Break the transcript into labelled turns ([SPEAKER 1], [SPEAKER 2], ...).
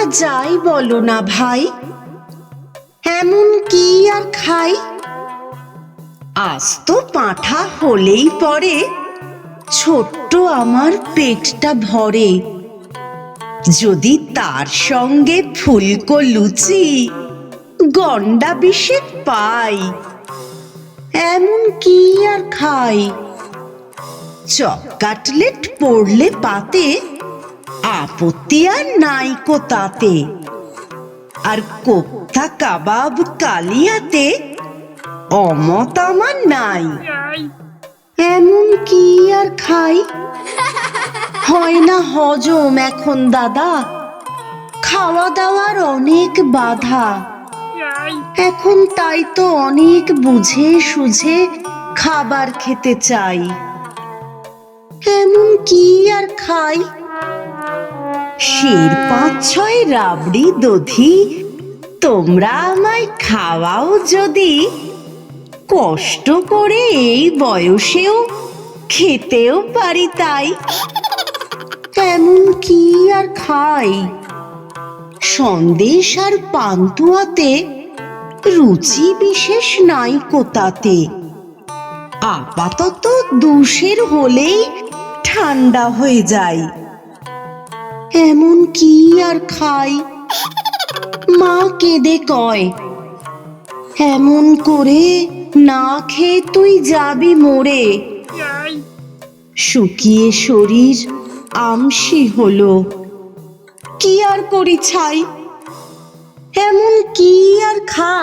[SPEAKER 1] তোমরা যাই বলো না ভাই। এমন কি আর খাই? আজ তো পাঁঠা হলেই পরে ছোট্ট আমার পেটটা ভরে। যদি তার সঙ্গে ফুলকো লুচি, গন্ডা বিশেক পাই, এমন কি আর খাই? চপ কাটলেট পড়লে পাতে আপত্তি আর নাইকো তাতে আর কোপ্তা কাবাব কালিয়াতে অমত আমার নাই। এমন কি আর খাই? হয় না হজম এখন দাদা। খাওয়া দাওয়ার অনেক বাধা। এখন তাই তো অনেক বুঝে সুঝে খাবার খেতে চাই। এমন কি আর খাই? শের পাঁচ ছয় রাবড়ি দধি। তোমরা আমায় খাওয়াও যদি। কষ্ট করে এই বয়সেও খেতেও পারি তাই। এমন কি আর খাই? সন্দেশ আর পান্তুয়াতে রুচি বিশেষ নাই কোতাতে। আপাতত দুশের হলেই ঠান্ডা হয়ে যায়। এমন কি আর খাই? মা কেঁদে কয়, এমন করে না খেয়ে তুই যাবি মোরে শুকিয়ে শরীর আমসি হলো। কি আর করি ছাই? এমন কি আর খাই?